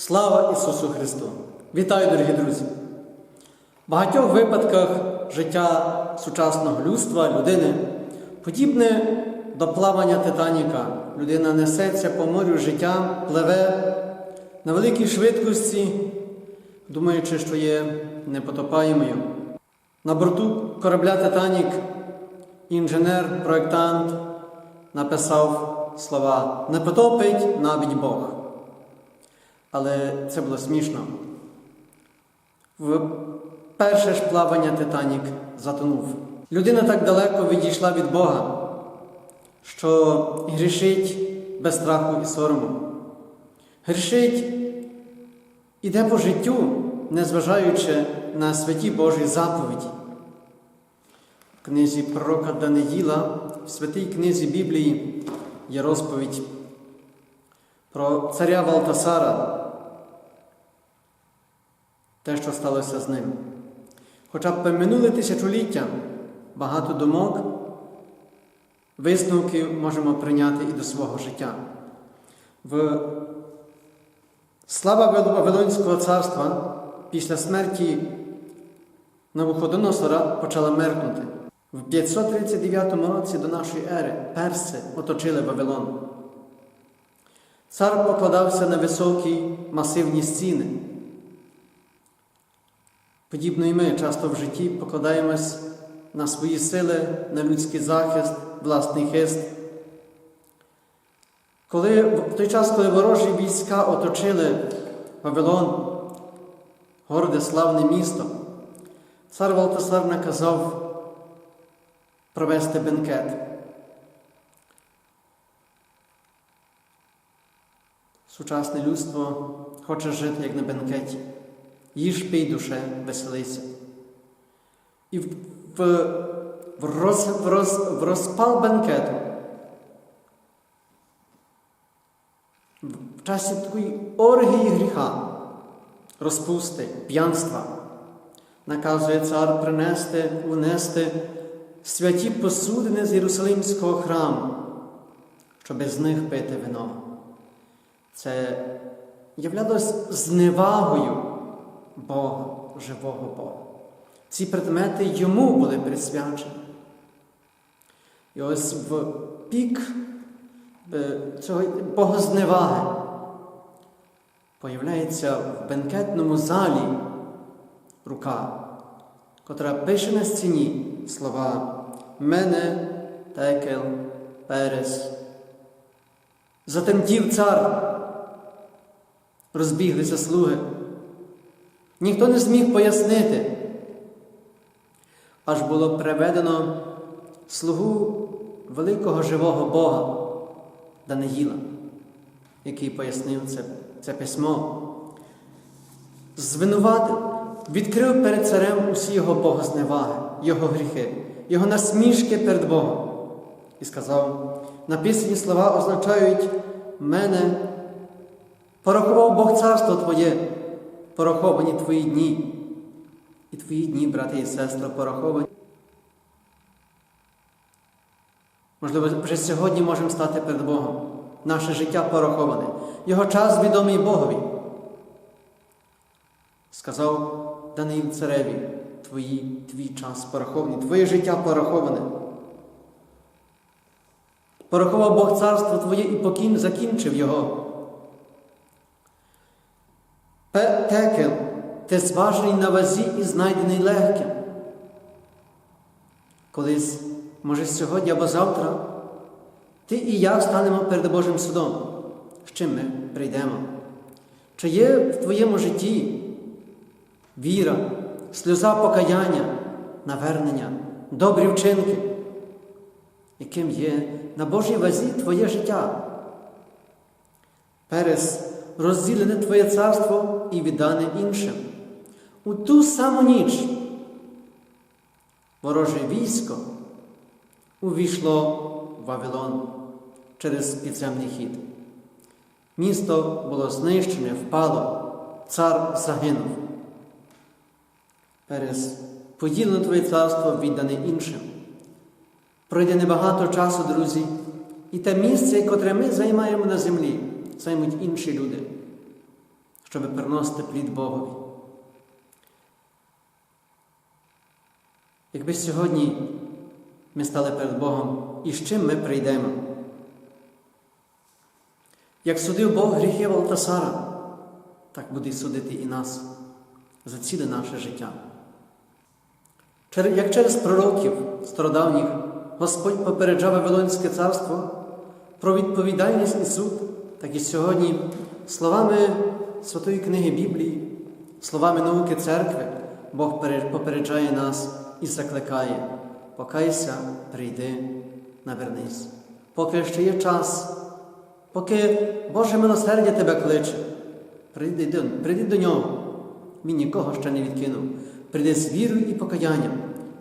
Слава Ісусу Христу! Вітаю, дорогі друзі! В багатьох випадках життя сучасного людства, людини, подібне до плавання Титаніка. Людина несеться по морю життя, пливе на великій швидкості, думаючи, що є непотопаємою. На борту корабля Титанік інженер, проєктант написав слова Не потопить навіть Бог. Але це було смішно. В перше ж плавання Титанік затонув. Людина так далеко відійшла від Бога, що грішить без страху і сорому. Грішить іде по життю, незважаючи на святі Божі заповіді. В книзі пророка Даниїла, в святій книзі Біблії є розповідь про царя Валтасара, те, що сталося з ним. Хоча б минуле тисячоліття багато думок, висновків можемо прийняти і до свого життя. В слава Вавилонського царства після смерті Навуходоносора почала меркнути. В 539 році до нашої ери перси оточили Вавилон. Цар покладався на високі масивні стіни. Подібно і ми часто в житті покладаємось на свої сили, на людський захист, власний хист. Коли, в той час, коли ворожі війська оточили Вавилон, горде славне місто, цар Валтасар наказав провести бенкет. Сучасне людство хоче жити як на бенкеті. Їж пий душе, веселися. І в, в, роз, в, роз, в розпал бенкету, в часі такої оргії гріха, розпусти, п'янства, наказує цар принести, унести святі посудини з Єрусалимського храму, щоб з них пити вино. Це являлось зневагою Бога, живого Бога. Ці предмети йому були присвячені. І ось в пік е, цього богозневаги появляється в бенкетному залі рука, котра пише на стіні слова Мене, Текел, Перес. Затемтів цар, розбіглися слуги. Ніхто не зміг пояснити. Аж було приведено слугу великого живого Бога Даниїла, який пояснив це, це письмо. Звинуватив, відкрив перед царем усі його богозневаги, його гріхи, його насмішки перед Богом. І сказав: написані слова означають мене, порахував Бог царство Твоє пораховані твої дні. І твої дні, брати і сестри, пораховані. Можливо, вже сьогодні можемо стати перед Богом. Наше життя пораховане. Його час відомий Богові. Сказав Даниїл цареві, твої, твій час порахований, твоє життя пораховане. Порахував Бог царство Твоє і покін закінчив його. Текел, ти зважений на вазі і знайдений легким. Колись, може, сьогодні або завтра, ти і я станемо перед Божим судом. З чим ми прийдемо? Чи є в твоєму житті віра, сльоза покаяння, навернення, добрі вчинки, яким є на Божій вазі твоє життя? Перес розділене Твоє царство і віддане іншим. У ту саму ніч вороже військо увійшло в Вавилон через підземний хід. Місто було знищене, впало, цар загинув. Перес поділене Твоє царство віддане іншим. Пройде небагато часу, друзі, і те місце, котре ми займаємо на землі, займуть інші люди. Щоб приносити плід Богові. Якби сьогодні ми стали перед Богом, і з чим ми прийдемо? Як судив Бог гріхи Валтасара, так буде судити і нас за ціле наше життя. Як через пророків стародавніх Господь попереджав Вавилонське царство про відповідальність і суд, так і сьогодні словами Святої книги Біблії, словами науки церкви, Бог попереджає нас і закликає: покайся, прийди, навернись. Поки ще є час, поки Боже милосердя тебе кличе, прийди до, прийди до нього. Він нікого ще не відкинув. Прийди з вірою і покаянням,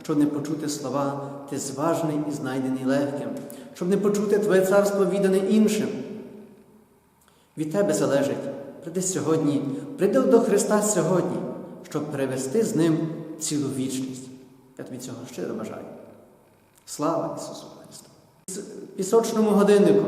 щоб не почути слова, ти зважний і знайдений легким, щоб не почути Твоє царство віддане іншим. Від тебе залежить. Прийди сьогодні, прийди до Христа сьогодні, щоб привести з Ним цілу вічність. Я тобі цього щиро бажаю. Слава Ісусу Христу! Пісочному годиннику